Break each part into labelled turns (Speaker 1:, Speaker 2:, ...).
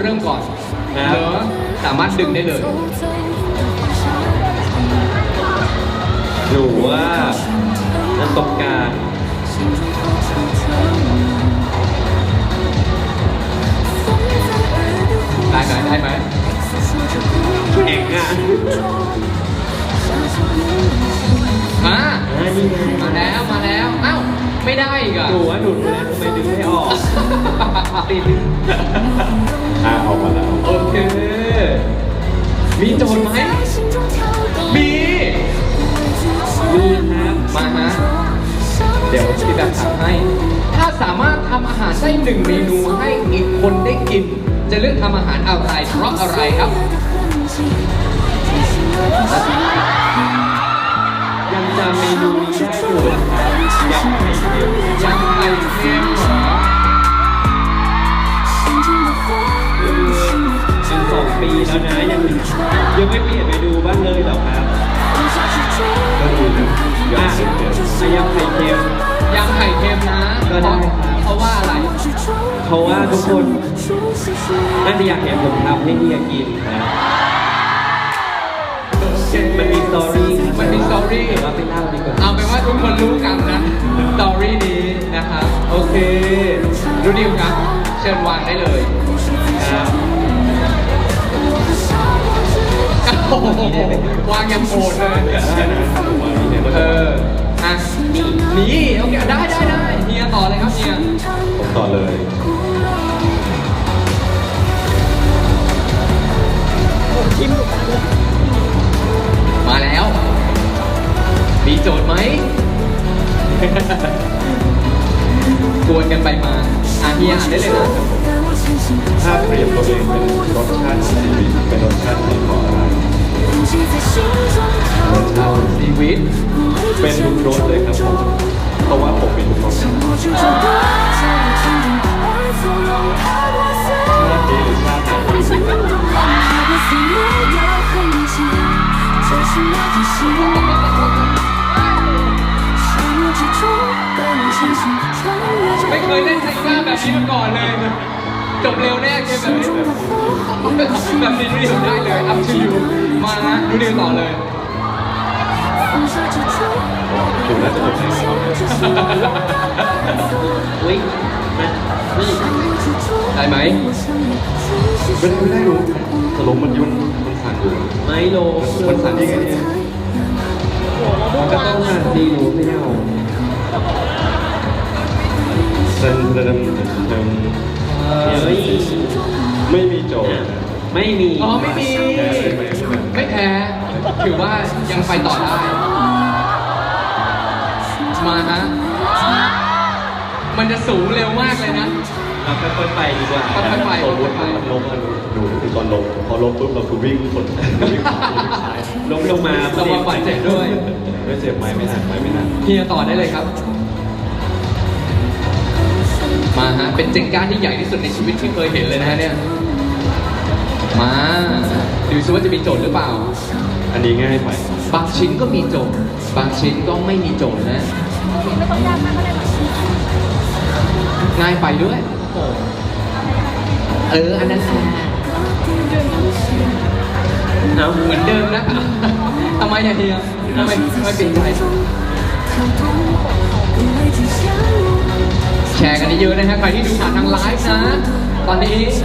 Speaker 1: เริ่มก่อน
Speaker 2: ครับ
Speaker 1: เหรอสามารถดึงได้เลย
Speaker 2: หนูว่าประสบการณ์
Speaker 1: ได้ไหมได้ไหม
Speaker 2: แข่งอะ
Speaker 1: มา
Speaker 2: อ่านี่ไง
Speaker 1: มาแล้ว มาแล้ว เอ้า ไม่ได้อีกอะ
Speaker 2: หนูว่าหนูรู้แล้วทำไมดึงไม่ออก
Speaker 1: ติด
Speaker 2: อ่าออกมาแล้ว
Speaker 1: โอเค มีโจทย์ไหม มี
Speaker 2: มีครับ
Speaker 1: มาฮะ เดี๋ยวพี่แบบถามให้ ถ้าสามารถทำอาหารได้หนึ่งเมนูให้อีกคนได้กิน จะเลือกทำอาหารอะไรเพราะอะไรครับ
Speaker 2: ยังจำเมนูนี้ได้อยู่นะครับยำไข่เค็ม
Speaker 1: ยำไข่เค็ม
Speaker 2: ป็นสองปีแล้วนะยังยังไม่เปลี่ยนเมนูบ้างเลยเหรอครับ
Speaker 3: ก็ดูนะ
Speaker 2: อะ
Speaker 3: ยำเสร็จเดี๋ยว
Speaker 2: อะยำไข่เค็ม
Speaker 1: ยำไข่เค็มนะ
Speaker 2: ก็ได้ครับ
Speaker 1: เพราะว่าอะไร
Speaker 2: เพราะว่าทุกคนน่าจะอยากเห็นผมทำให้เฮียกินครับมันมีสตอรี่ครับ
Speaker 1: มันมีสตอรี่
Speaker 2: เดี๋ยวเราไปเล่าดีกว่า
Speaker 1: เอาเป็นว่าทุกคนรู้กันนะสตอรี่นี้นะครับ โอเค รู้ดิวครับ เชิญวางได้เลย
Speaker 2: ครับ
Speaker 1: วางยังโหดเลย
Speaker 3: เอจะ
Speaker 1: ออะนี่โอเคได้ได้ได้เฮียต่อเลยครับเฮีย
Speaker 3: ผมต่อเลย
Speaker 1: มาแล้ว มีโจทย์ไหมกวนกันไปมาอะเฮียอ่านได้เลยนะ
Speaker 3: ถ้าเปรียบตัวเองเป็นรสชาติชีวิตเป็นรสชาติที่ของอะไร ชาติ
Speaker 1: ชีวิต
Speaker 3: เป็นทุกรสเลยครับผมเพราะว่าผมเป็นทุกรสชาตินี้หรือชาติไหนที่สุด
Speaker 1: ไม่เคยเล่นไทก้าแบบนี้มาก่อนเลยจบเร็วแน่เกมแบบนี้แบบนี้ดูดิได้เลย up to you มานะดูดิวต่อเลย
Speaker 3: ผมน่าจะจบในรอบนี้
Speaker 2: อุ้ยมานี่
Speaker 1: ได้ไหม
Speaker 3: ไม่ได้ไม่ได้รู้สรุปมันยุ่นมันสั่นอยู่
Speaker 2: ไม่โล
Speaker 3: มันสั่นยังไงเนี่ยมัน
Speaker 2: ก็ต้องมาดีหนูไม่เอา
Speaker 3: เดินเดินเดินเดิน
Speaker 2: เดี๋ย
Speaker 3: ไม่มีโจทย์
Speaker 2: ไม่มี
Speaker 1: อ๋อไม่มี
Speaker 3: แพ้ได้ไหม
Speaker 1: ไม่แพ้ ถือว่ายังไปต่อได้ มาฮะ มันจะสูงเร็วมากเลยนะ
Speaker 2: เราค่อยๆไปดีกว่า
Speaker 1: ค่อยๆไป
Speaker 3: สมมติมันล้มอะดูคือตอนลง พอล้มปุ๊บเราคือวิ่งคนวิ่งซ้าย
Speaker 2: ล้มลงมา
Speaker 1: ระวังบาดเจ็บด้วย
Speaker 3: ไม่เจ็บไหมไม่หนักไหมไม่หนัก
Speaker 1: เฮียต่อได้เลยครับ มาฮะ เป็นเจงการที่ใหญ่ที่สุดในชีวิตที่เคยเห็นเลยนะฮะเนี่ย มาดูซิว่าจะมีโจทย์หรือเปล่า
Speaker 3: อันนี้ง่ายไป
Speaker 1: บางชิ้นก็มีโจทย์ บางชิ้นก็ไม่มีโจทย์นะ
Speaker 4: ไม่ต้องยากมากก็ได้หรอก
Speaker 1: ง่ายไปด้วยโอ้เออ อันนั้นอะ
Speaker 2: เอา
Speaker 1: เหมือนเดิมนะทำไมอะเฮียทำไมทำไมเปลี่ยนใจแชร์กันเยอะๆนะฮะใครที่ดูผ่านทางไลฟ์นะต อนนี้ยเ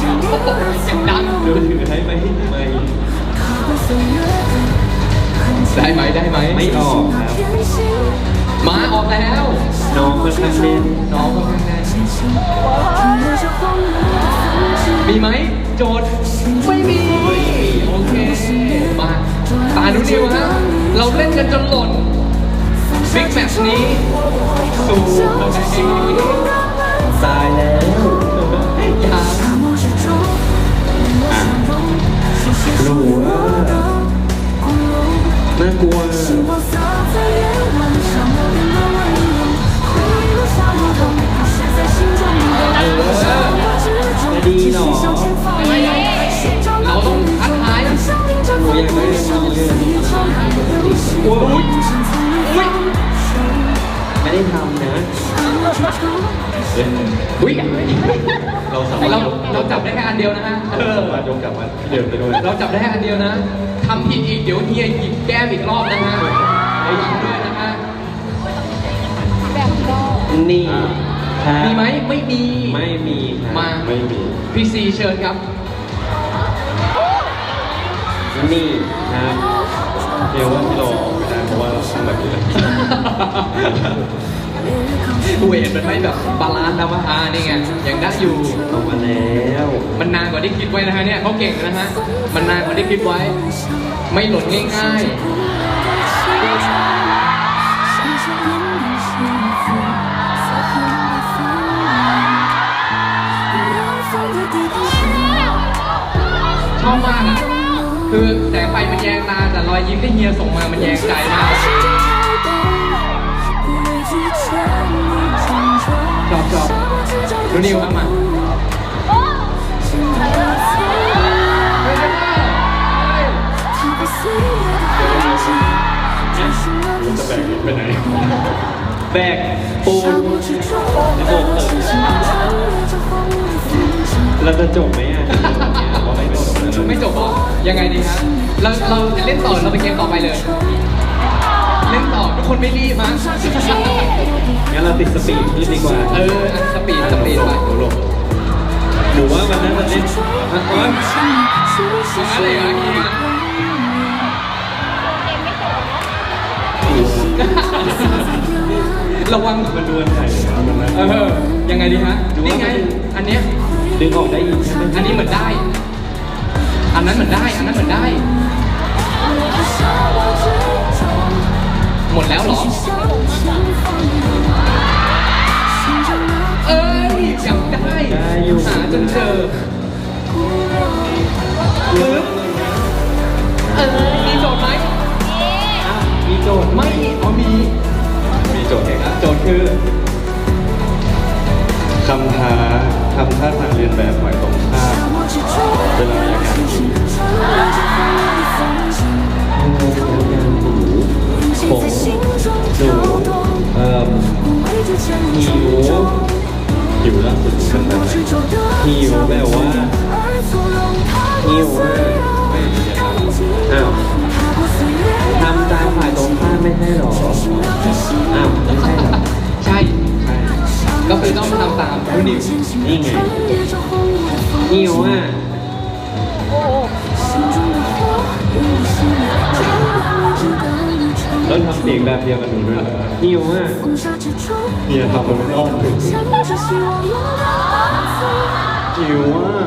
Speaker 1: สียงดัง
Speaker 2: ดูถือให้ไหมไม่
Speaker 1: ได้ไหมได้ไหม
Speaker 2: ไม่ออกครับ
Speaker 1: มาออกแล้ว
Speaker 2: น้องค่อนข้างเล่น
Speaker 1: น้องก็ข้างหน้ามีไหมโจทย์ไม่มี โอเค มาตาดูดิวฮะเราเล่นกันจนหล่นบิ๊กแมตช์นี้ สู่คนไหนเอง
Speaker 2: ตายแล้ว
Speaker 1: อุ้ย
Speaker 3: เราสามารถ
Speaker 1: เรา
Speaker 3: ยก
Speaker 1: เราจับได้แค่อันเดียวนะฮะเออ
Speaker 3: สามารถยกกลับมาที่เดิมได้ด้วย
Speaker 1: เราจับได้แค่อันเดียวนะทำผิดอีกเดี๋ยวเฮียหยิบแก้มอีกรอบนะฮะระวังด้วยนะฮะ
Speaker 4: แบบโลก
Speaker 2: นี่ครับ
Speaker 1: มีไหมไม่มี
Speaker 2: ไม่มีครับ
Speaker 1: มา
Speaker 3: ไม่มี
Speaker 1: พี่ซีเชิญครับ
Speaker 2: นี่ครับ
Speaker 3: เรียกว่าที่เราออกไม่ได้เพราะว่าเราทำแบบนี้แหละ
Speaker 1: เวทมันไม่แบบบาลานซ์นะว่าอ่านี่ไงยังได้อยู่
Speaker 2: ออกมาแล้ว
Speaker 1: มันนานกว่าที่คิดไว้นะฮะเนี่ยเขาเก่งนะฮะ มันนานกว่าที่คิดไว้ ไม่หล่นง่ายๆชอบมากอะคือแสงไฟมันแยงตาแต่รอยยิ้มที่เฮียส่งมามันแยงใจมาก ชอบชอบดูนิวครับมาเฮ้ยเฮ้ย
Speaker 3: ผมจะแบ่งไปไหน
Speaker 2: แบกปูนโบกเติมเราจะจบไหมอะไม่จบ
Speaker 1: ไม่จบเหรอยังไงดีฮะเราเราจะเล่นต่อเราไปเกมต่อไปเลย ล่นต่อทุกคนไม่รีบมั้ง
Speaker 2: งั้นเราติดสปีดขึ้นดีกว่า
Speaker 1: เอออันสปีดสปีดไป
Speaker 3: หนูหลบ
Speaker 2: หนูว่ามันน่าจะเล่นอะอ๋อ
Speaker 1: อย่างนั้นเลยเหรอเฮียระวัง
Speaker 3: มันดวลใหญ่เลยนะมันนะ
Speaker 1: เออยังไงดีฮะนี่ไง อันเนี้ย
Speaker 2: ดึงออกได้อีกใช่ไหม
Speaker 1: อันนี้เหมือนได้ อันนั้นเหมือนได้ อันนั้นเหมือนได้ หมดแล้วเหรอ เอ้ยจำได้
Speaker 2: ได้
Speaker 1: หาจนเจอปึ๊บเออมีโจทย์ไหม
Speaker 2: อะมีโจทย์
Speaker 1: ไม่อ๋อมี
Speaker 3: มีโจทย์เองนะ
Speaker 1: โจทย์คือ
Speaker 3: คำท้าทำท่าทางเรียนแบบฝ่ายตรงข้ามเวลามีอาการหิว
Speaker 2: ผม หนูเอ่อหิว
Speaker 3: หิวล่าสุดเป็นแบบไหน
Speaker 2: หิวแบบว่าหิวอะ
Speaker 3: ไม่เรียนแล้ว
Speaker 2: อ้าวทำตามฝ่ายตรงข้ามไม่ใช่หรออ้าวไม่ใช่หรอ
Speaker 1: ใช่
Speaker 3: ใช่
Speaker 1: ก็คือต้องทำตามผู้นิว
Speaker 2: นี่ไงหิวอะ
Speaker 3: แล้วทำเสียงแบบเดียวกันหนูด้วยเหรอ
Speaker 2: หิวอะ
Speaker 3: เฮียทำมันอ้อมถึงหิวอะ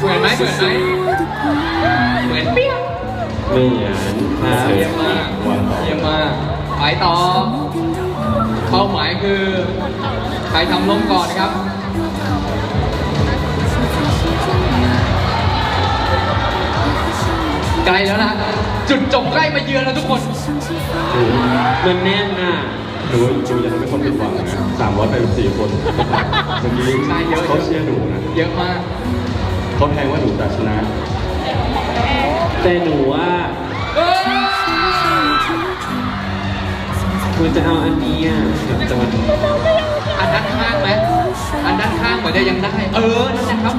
Speaker 1: เหมือนไหมเหมือนไหมเหมือนเปี้ยง
Speaker 2: เหมือนครับ
Speaker 1: เยี่ยมมากเยี่ยมมากไปต่อเป้าหมายคือ ใครทำลมก่อนครับไกลแล้วนะ จุดจบใกล้มาเยือนแล้วทุกคน
Speaker 3: หนู
Speaker 2: มันแน่นอะ
Speaker 3: หนูหนูจะทำให้คนผิดหวังนะสามร้อยแปดสิบสี่คนเมื่อกี้
Speaker 1: ใช่เยอะ
Speaker 3: เขาเชียร์หนูนะ
Speaker 1: เยอะมาก
Speaker 3: เขาแทงว่าหนูจะชนะ
Speaker 2: แต่หนูว่า
Speaker 1: เอ้ย
Speaker 2: คุณจะเอาอันนี้อะ
Speaker 3: แต่มัน
Speaker 1: อันด้านข้างไหมอันด้านข้างเหมือนจะยังได้ เออ นั่นแหละครับ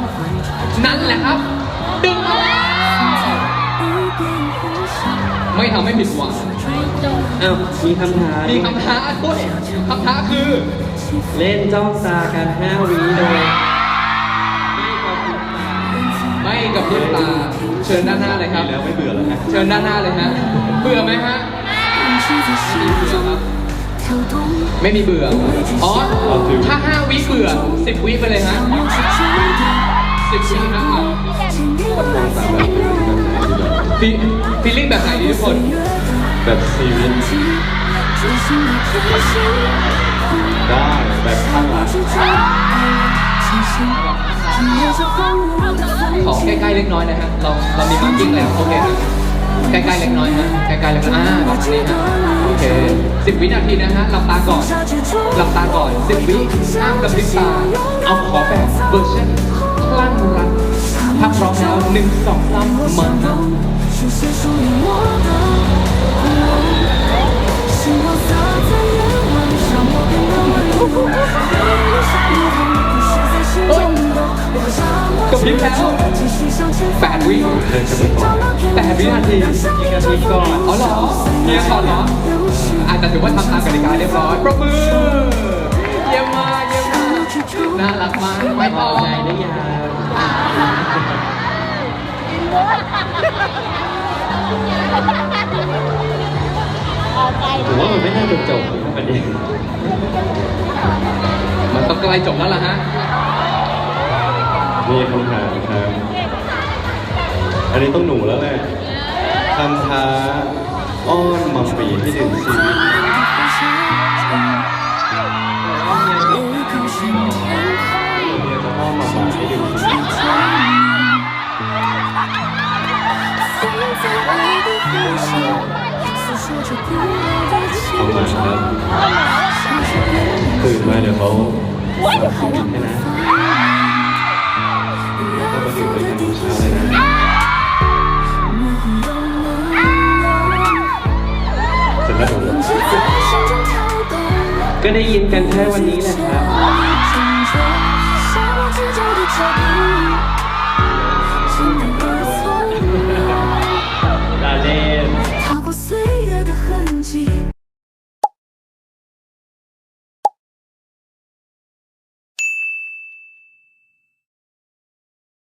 Speaker 1: นั่นแหละครับ ดึงมาแล้ว ไม่ทำให้ผิดหวัง
Speaker 2: อ้าวมีคำถาม
Speaker 1: มีคำท้าด้วยคำท้าคือ
Speaker 2: เล่นจ้องตากันห้าวิโดยไม่กระพริบตา
Speaker 1: ไม่กับพริบตาเชิญด้านหน้าเลยครับ
Speaker 3: แล้วไม่เบื่อแล้วนะ
Speaker 1: เชิญด้านหน้าเลยฮะเบื่อไหมฮะไม่มีเบื่ออ๋อถ้าห้าวิเบื่อสิบวิไปเลยฮะสิบวินะอะ
Speaker 3: คนมองสามแบ
Speaker 1: ฟีฟีลลิ่งแบบไหนดีทุกคน
Speaker 3: แบบซีวิตได้แบบข้างหลัง
Speaker 1: ขอใกล้ๆเล็กน้อยนะฮะเราเรามีมาร์กิ้งแล้วโอเคครับใกล้ๆเล็กน้อยฮะใกล้ๆเล็กน้อยอ่าประมาณนี้ฮะโอเคสิบวินาทีนะฮะหลับตาก่อนหลับตาก่อนสิบวิห้ามกระพริบตาเอาขอแบบเวอร์ชันคลั่งรักถ้าพร้อมแล้วหนึ่งสองสามมาฮะ
Speaker 5: 是
Speaker 1: 属于我的。
Speaker 3: 星光洒在夜，แปดวิ寻
Speaker 1: แปดวินาที让相
Speaker 2: ยิงกันทีก่อน
Speaker 1: อ๋อเหรอเฮียก่อนเหรออาจจะถือว่าทำตามกติกาเรียบร้อยประมือเยี่ยมมากเยี่ยมมากน่ารักมากไม่พอ
Speaker 2: ใจได้ยัง อิน
Speaker 4: เวอร์าใจ
Speaker 2: ผมว่ามันไม่น่าจะจบประเด็น
Speaker 1: มันต้องใกล้จบแล้วล่ะฮะ
Speaker 3: มีคำถามครับ อันนี้ต้องหนูแล้วแหละคำท้าอ้อนมัมปีที่ดึงชีวิตเมียจะอ้อนมาหมาให้ดึงชีวิต เขามาครับตื่มาดี๋ยวเขาเขกว่าไม่ได้มาว้าวฉันไม่รู้แล้
Speaker 2: ก็ได้ยินกันแค่วันนี้นะครับ